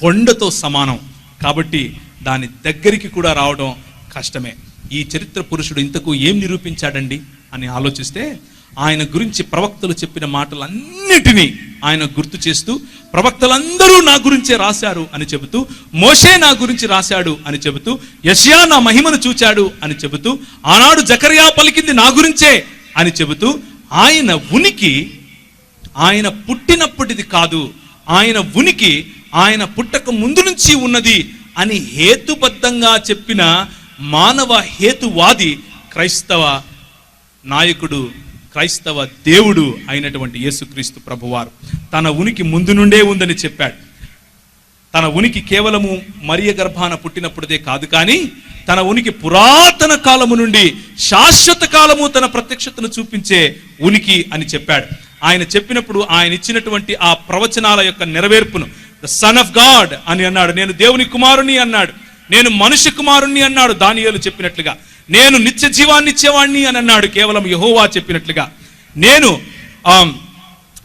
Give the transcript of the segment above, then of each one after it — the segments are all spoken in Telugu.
కొండతో సమానం. కాబట్టి దాని దగ్గరికి కూడా రావడం కష్టమే. ఈ చరిత్ర పురుషుడు ఇంతకు ఏం నిరూపించాడండి అని ఆలోచిస్తే ఆయన గురించి ప్రవక్తలు చెప్పిన మాటలన్నిటినీ ఆయన గుర్తు చేస్తూ ప్రవక్తలందరూ నా గురించే రాశారు అని చెబుతూ మోషే నా గురించి రాశాడు అని చెబుతూ యష్యా నా మహిమను చూచాడు అని చెబుతూ ఆనాడు జకర్యా పలికింది నా గురించే అని చెబుతూ ఆయన ఉనికి ఆయన పుట్టినప్పటిది కాదు. ఆయన ఉనికి ఆయన పుట్టక ముందు నుంచి ఉన్నది అని హేతుబద్ధంగా చెప్పిన మానవ హేతువాది క్రైస్తవ నాయకుడు క్రైస్తవ దేవుడు అయినటువంటి యేసుక్రీస్తు ప్రభువారు. తన ఉనికి ముందు నుండే ఉందని చెప్పాడు. తన ఉనికి కేవలము మరియ గర్భాన పుట్టినప్పుడుదే కాదు కానీ తన ఉనికి పురాతన కాలము నుండి శాశ్వత కాలము తన ప్రత్యక్షతను చూపించే ఉనికి అని చెప్పాడు. ఆయన చెప్పినప్పుడు ఆయన ఇచ్చినటువంటి ఆ ప్రవచనాల యొక్క నెరవేర్పును ద సన్ ఆఫ్ గాడ్ అని అన్నాడు. నేను దేవుని కుమారుని అన్నాడు. నేను మనిషి కుమారుణ్ణి అన్నాడు దానియేలు చెప్పినట్లుగా. నేను నిత్య జీవాన్ని ఇచ్చేవాణ్ణి అని అన్నాడు కేవలం యహోవా చెప్పినట్లుగా. నేను ఆమ్,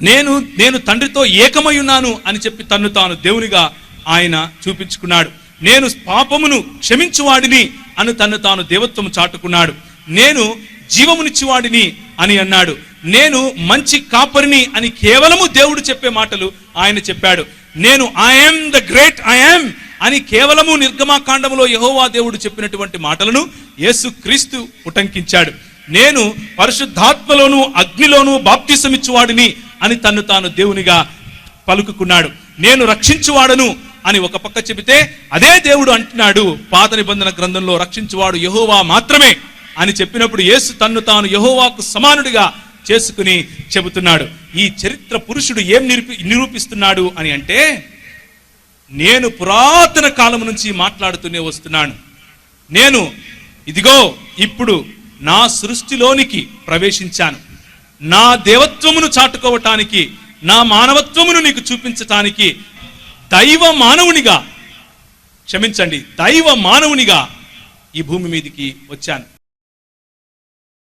నేను నేను తండ్రితో ఏకమై ఉన్నాను అని చెప్పి తన్ను తాను దేవునిగా ఆయన చూపించుకున్నాడు. నేను పాపమును క్షమించువాడిని అని తన్ను తాను దేవత్వము చాటుకున్నాడు. నేను జీవమునిచ్చువాడిని అని అన్నాడు. నేను మంచి కాపరిని అని కేవలము దేవుడు చెప్పే మాటలు ఆయన చెప్పాడు. నేను ఐఎమ్ ద గ్రేట్ ఐఎమ్ అని కేవలము నిర్గమాకాండములో యహోవా దేవుడు చెప్పినటువంటి మాటలను యేసు క్రీస్తు ఉటంకించాడు. నేను పరిశుద్ధాత్మలోను అగ్నిలోను బాప్తిసమిచ్చువాడిని అని తన్ను తాను దేవునిగా పలుకుకున్నాడు. నేను రక్షించువాడను అని ఒక పక్క చెబితే అదే దేవుడు అంటున్నాడు. పాత నిబంధన గ్రంథంలో రక్షించువాడు యహోవా మాత్రమే అని చెప్పినప్పుడు యేసు తన్ను తాను యహోవాకు సమానుడిగా చేసుకుని చెబుతున్నాడు. ఈ చరిత్ర పురుషుడు ఏం నిరూపి నిరూపిస్తున్నాడు అని అంటే నేను పురాతన కాలం నుంచి మాట్లాడుతూనే వస్తున్నాను. నేను ఇదిగో ఇప్పుడు నా సృష్టిలోనికి ప్రవేశించాను. నా దేవత్వమును చాటుకోవటానికి నా మానవత్వమును నీకు చూపించటానికి దైవ మానవునిగా క్షమించండి దైవ మానవునిగా ఈ భూమి మీదకి వచ్చాను.